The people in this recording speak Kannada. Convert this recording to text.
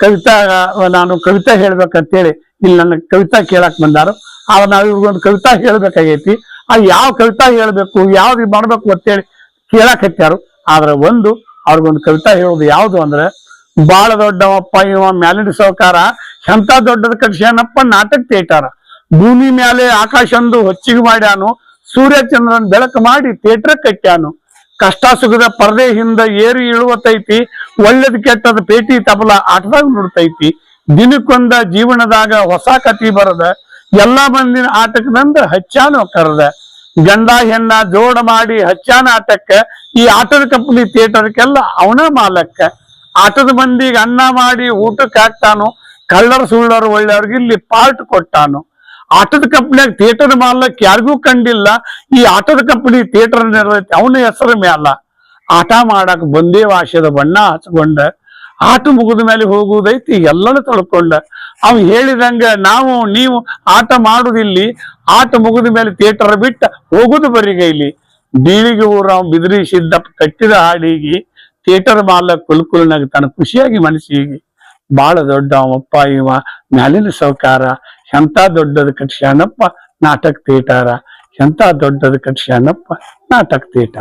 ಕವಿತಾ ನಾನು ಕವಿತಾ ಹೇಳ್ಬೇಕಂತೇಳಿ ಇಲ್ಲಿ ನನ್ನ ಕವಿತಾ ಕೇಳಕ್ ಬಂದಾರು. ಆಗ ನಾವ್ ಇವ್ರಿಗೊಂದು ಕವಿತಾ ಹೇಳ್ಬೇಕಾಗೈತಿ. ಆ ಯಾವ ಕವಿತಾ ಹೇಳ್ಬೇಕು ಯಾವ್ದು ಮಾಡ್ಬೇಕು ಅಂತೇಳಿ ಕೇಳಕ್ ಹತ್ಯಾರು. ಆದ್ರೆ ಒಂದು, ಅವ್ರಿಗೊಂದು ಕವಿತಾ ಹೇಳೋದು ಯಾವ್ದು ಅಂದ್ರೆ, ಬಾಳ ದೊಡ್ಡವಪ್ಪ, ಇವ ಮ್ಯಾಲಿನ ಸಹಕಾರ ಎಂತ ದೊಡ್ಡದ ಕಟ್ಸ್ಯಾನಪ್ಪ ನಾಟಕ ಥಿಯೇಟರ್. ಭೂಮಿ ಮ್ಯಾಲೆ ಆಕಾಶಂದು ಹೊಚ್ಚಿಗೆ ಮಾಡ್ಯಾನು ಸೂರ್ಯ ಚಂದ್ರನ್ ಬೆಳಕು ಮಾಡಿ ಥಿಯೇಟರ್ ಕಟ್ಟ್ಯಾನು. ಕಷ್ಟ ಸುಖದ ಪರದೆ ಹಿಂದ ಏರಿ ಇಳುವತೈತಿ ಒಳ್ಳೇದ್ ಕೆಟ್ಟದ ಪೇಟಿ ತಬಲ ಆಟದಾಗ ನೋಡ್ತೈತಿ. ದಿನಕ್ಕೊಂದ ಜೀವನದಾಗ ಹೊಸ ಕತಿ ಬರದ, ಎಲ್ಲಾ ಮಂದಿನ ಆಟಕ್ಕದಂದ ಹಚ್ಚಾನು ಕರೆದ. ಗಂಡ ಹೆಣ್ಣ ಜೋಡ ಮಾಡಿ ಹಚ್ಚಾನ ಆಟಕ್ಕ, ಈ ಆಟದ ಕಂಪನಿ ಥಿಯೇಟರ್ಕ್ಕೆಲ್ಲ ಅವನ ಮಾಲಕ್ಕ. ಆಟದ ಮಂದಿಗೆ ಅನ್ನ ಮಾಡಿ ಊಟಕ್ಕೆ ಹಾಕ್ತಾನು, ಕಳ್ಳರ ಸುಳ್ಳರು ಒಳ್ಳೆಯವ್ರಿಗೆ ಇಲ್ಲಿ ಪಾರ್ಟ್ ಕೊಟ್ಟಾನು. ಆಟದ ಕಂಪ್ನಿಯಾಗ ಥಿಯೇಟರ್ ಮಾಲಕ್ ಯಾರಿಗೂ ಕಂಡಿಲ್ಲ, ಈ ಆಟದ ಕಂಪನಿ ಥಿಯೇಟರ್ ನಿರ್ವಹಿಸಿ ಅವನ ಹೆಸರು ಮ್ಯಾಲ. ಆಟ ಮಾಡಕ್ ಬಂದೇ ವಾಶದ ಬಣ್ಣ ಹಚ್ಕೊಂಡ, ಆಟ ಮುಗಿದ ಮೇಲೆ ಹೋಗುವುದೈತಿ ಎಲ್ಲನೂ ತೊಳ್ಕೊಂಡ ಅವ್ ಹೇಳಿದಂಗ ನಾವು, ನೀವು ಆಟ ಮಾಡುದಿಲ್ಲಿ, ಆಟ ಮುಗಿದ ಮೇಲೆ ಥಿಯೇಟರ್ ಬಿಟ್ಟ ಹೋಗುದು ಬರಿಗೈಲಿ ಬೀಳಿಗೆ ಊರ ಬಿದ್ರಿ ಸಿದ್ದ ಸಿದ್ದಪ್ಪ ಕಟ್ಟಿದ ಹಾಡಿಗೆ ಥಿಯೇಟರ್ ಮಾಲ ಕುಲ್ಕುಲ್ನಾಗ ತನ್ನ ಖುಷಿಯಾಗಿ ಮನಸ್ಸಿಗೆ. ಬಹಳ ದೊಡ್ಡ ಅವಪ್ಪ ಇವ ಮ್ಯಾಲಿನ ಸೌಕಾರ, ಎಂತ ದೊಡ್ಡದ ಕಟ್ಸ್ಯಾನಪ್ಪ ನಾಟಕ ಥಿಯೇಟರ ಎಂತ ದೊಡ್ಡದ ಕಟ್ಸ್ಯಾನಪ್ಪ ನಾಟಕ ಥಿಯೇಟರ್